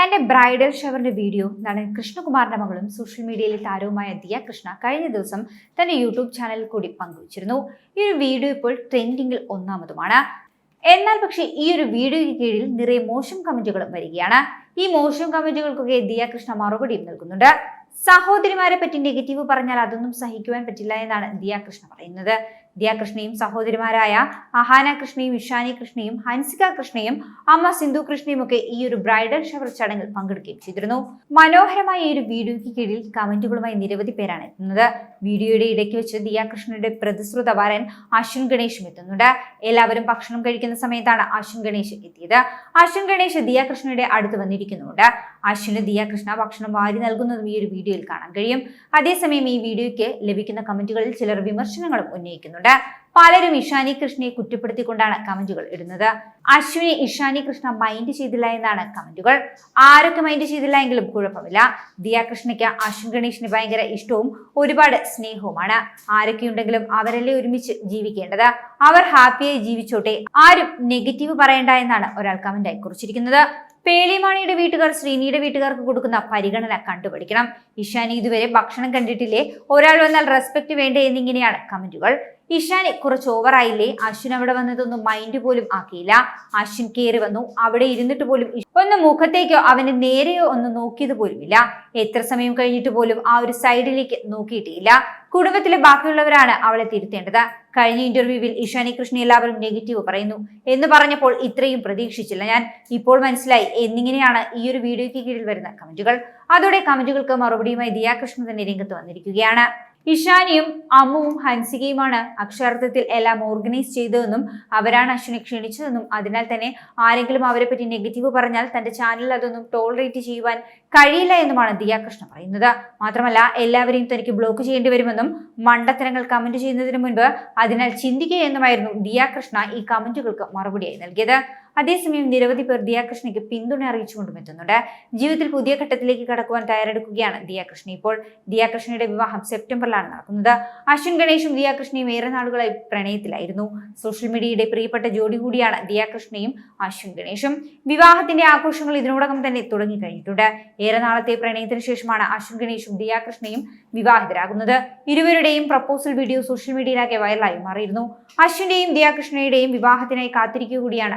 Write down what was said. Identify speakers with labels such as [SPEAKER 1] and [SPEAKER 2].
[SPEAKER 1] തന്റെ bridal ഷവറിന്റെ video നടൻ കൃഷ്ണകുമാറിന്റെ മകളും സോഷ്യൽ മീഡിയയിലെ താരവുമായ ദിയ കൃഷ്ണ കഴിഞ്ഞ ദിവസം തന്റെ യൂട്യൂബ് ചാനലിൽ കൂടി പങ്കുവച്ചിരുന്നു. ഈ ഒരു വീഡിയോ ഇപ്പോൾ ട്രെൻഡിങ്ങിൽ ഒന്നാമതുമാണ്. എന്നാൽ പക്ഷേ ഈ ഒരു വീഡിയോയ്ക്ക് കീഴിൽ നിറയെ മോശം കമന്റുകളും വരികയാണ്. ഈ മോശം കമന്റുകൾക്കൊക്കെ ദിയ കൃഷ്ണ മറുപടിയും നൽകുന്നുണ്ട്. സഹോദരിമാരെ പറ്റി നെഗറ്റീവ് പറഞ്ഞാൽ അതൊന്നും സഹിക്കുവാൻ പറ്റില്ല എന്നാണ് ദിയ കൃഷ്ണ പറയുന്നത്. ദിയ കൃഷ്ണയും സഹോദരിമാരായ അഹാന കൃഷ്ണയും ഇഷാനി കൃഷ്ണയും ഹൻസിക കൃഷ്ണയും അമ്മ സിന്ധു കൃഷ്ണയും ഒക്കെ ഈ ഒരു ബ്രൈഡൽ ഷവർ ചടങ്ങിൽ പങ്കെടുക്കുകയും ചെയ്തിരുന്നു. മനോഹരമായ ഈ ഒരു വീഡിയോയ്ക്ക് കീഴിൽ കമന്റുകളുമായി നിരവധി പേരാണ് എത്തുന്നത്. വീഡിയോയുടെ ഇടയ്ക്ക് വെച്ച് ദിയാകൃഷ്ണയുടെ പ്രതിശ്രുത വരൻ അശ്വിൻ ഗണേഷും എത്തുന്നുണ്ട്. എല്ലാവരും ഭക്ഷണം കഴിക്കുന്ന സമയത്താണ് അശ്വിൻ ഗണേഷ് എത്തിയത്. അശ്വിൻ ഗണേഷ് ദിയാകൃഷ്ണയുടെ അടുത്ത് വന്നിരിക്കുന്നുണ്ട്. അശ്വിന് ദിയാകൃഷ്ണ ഭക്ഷണം വാരി നൽകുന്നതും ഈ ഒരു വീഡിയോയിൽ കാണാൻ കഴിയും. അതേസമയം ഈ വീഡിയോയ്ക്ക് ലഭിക്കുന്ന കമന്റുകളിൽ ചിലർ വിമർശനങ്ങളും ഉന്നയിക്കുന്നുണ്ട്. പലരും ഇഷാനി കൃഷ്ണയെ കുറ്റപ്പെടുത്തിക്കൊണ്ടാണ് കമന്റുകൾ ഇടുന്നത്. അശ്വിനെ ഇഷാനി കൃഷ്ണ മൈൻഡ് ചെയ്തില്ല എന്നാണ് കമന്റുകൾ. ആരൊക്കെ മൈൻഡ് ചെയ്തില്ല എങ്കിലും കുഴപ്പമില്ല. ദിയ കൃഷ്ണയ്ക്ക് അശ്വിൻ ഗണേഷിന് ഭയങ്കര ഇഷ്ടവും ഒരുപാട് സ്നേഹവുമാണ്. ആരൊക്കെയുണ്ടെങ്കിലും അവരല്ലേ ഒരുമിച്ച് ജീവിക്കേണ്ടത്? അവർ ഹാപ്പിയായി ജീവിച്ചോട്ടെ. ആരും നെഗറ്റീവ് പറയണ്ട എന്നാണ് ഒരാൾ കമന്റായി കുറിച്ചിരിക്കുന്നത്. പേളിമാണിയുടെ വീട്ടുകാർ ശ്രീനിയുടെ വീട്ടുകാർക്ക് കൊടുക്കുന്ന പരിഗണന കണ്ടുപിടിക്കണം. ഇഷാനി ഇതുവരെ ഭക്ഷണം കണ്ടിട്ടില്ലേ? ഒരാൾ വന്നാൽ റെസ്പെക്ട് വേണ്ടേ എന്നിങ്ങനെയാണ് കമന്റുകൾ. ഇഷാനി കുറച്ച് ഓവറായില്ലേ അശ്വിൻ അവിടെ വന്നതൊന്നും മൈൻഡ് പോലും ആക്കിയില്ല. അശ്വിൻ കയറി വന്നു. അവിടെ ഇരുന്നിട്ട് പോലും ഒന്ന് മുഖത്തേക്കോ അവന് നേരെയോ ഒന്ന് നോക്കിയത് പോലുമില്ല. എത്ര സമയം കഴിഞ്ഞിട്ട് പോലും ആ ഒരു സൈഡിലേക്ക് നോക്കിയിട്ടില്ല. കുടുംബത്തിലെ ബാക്കിയുള്ളവരാണ് അവളെ തിരുത്തേണ്ടത്. കഴിഞ്ഞ ഇന്റർവ്യൂവിൽ ഇഷാനി കൃഷ്ണ എല്ലാവരും നെഗറ്റീവ് പറയുന്നു എന്ന് പറഞ്ഞപ്പോൾ ഇത്രയും പ്രതീക്ഷിച്ചില്ല ഞാൻ. ഇപ്പോൾ മനസ്സിലായി എന്നിങ്ങനെയാണ് ഈ ഒരു വീഡിയോയ്ക്ക് കീഴിൽ വരുന്ന കമന്റുകൾ. അതോടെ കമന്റുകൾക്ക് മറുപടിയുമായി ദിയാകൃഷ്ണൻ തന്നെ രംഗത്ത് വന്നിരിക്കുകയാണ്. ഇഷാനിയും അമ്മുവും ഹൻസികയുമാണ് അക്ഷരാർത്ഥത്തിൽ എല്ലാം ഓർഗനൈസ് ചെയ്തതെന്നും അവരാണ് അശ്വിനെ ക്ഷണിച്ചതെന്നും അതിനാൽ തന്നെ ആരെങ്കിലും അവരെ പറ്റി നെഗറ്റീവ് പറഞ്ഞാൽ തന്റെ ചാനലിൽ അതൊന്നും ടോളറേറ്റ് ചെയ്യുവാൻ കഴിയില്ല എന്നുമാണ് ദിയ കൃഷ്ണ പറയുന്നത്. മാത്രമല്ല എല്ലാവരെയും തനിക്ക് ബ്ലോക്ക് ചെയ്യേണ്ടി വരുമെന്നും മണ്ടത്തരങ്ങൾ കമന്റ് ചെയ്യുന്നതിന് മുൻപ് അതിനാൽ ചിന്തിക്കുക എന്നുമായിരുന്നു ദിയ കൃഷ്ണ ഈ കമന്റുകൾക്ക് മറുപടിയായി നൽകിയത്. അതേസമയം നിരവധി പേർ ദിയാകൃഷ്ണയ്ക്ക് പിന്തുണ അറിയിച്ചുകൊണ്ടും എത്തുന്നുണ്ട്. ജീവിതത്തിൽ പുതിയ ഘട്ടത്തിലേക്ക് കടക്കുവാൻ തയ്യാറെടുക്കുകയാണ് ദിയാകൃഷ്ണ ഇപ്പോൾ ദിയാകൃഷ്ണയുടെ വിവാഹം സെപ്റ്റംബറിലാണ് നടക്കുന്നത്. അശ്വിൻ ഗണേഷും ദിയാകൃഷ്ണയും ഏറെ നാളുകളായി പ്രണയത്തിലായിരുന്നു. സോഷ്യൽ മീഡിയയുടെ പ്രിയപ്പെട്ട ജോഡി കൂടിയാണ് ദിയാകൃഷ്ണയും അശ്വിൻ ഗണേഷും. വിവാഹത്തിന്റെ ആഘോഷങ്ങൾ ഇതിനോടകം തന്നെ തുടങ്ങിക്കഴിഞ്ഞിട്ടുണ്ട്. ഏറെ നാളത്തെ പ്രണയത്തിന് ശേഷമാണ് അശ്വിൻ ഗണേഷും ദിയാകൃഷ്ണയും വിവാഹിതരാകുന്നത്. ഇരുവരുടെയും പ്രപ്പോസൽ വീഡിയോ സോഷ്യൽ മീഡിയയിലാകെ വൈറലായി മാറിയിരുന്നു. അശ്വിന്റെയും ദിയാകൃഷ്ണയുടെയും വിവാഹത്തിനായി കാത്തിരിക്കുക കൂടിയാണ്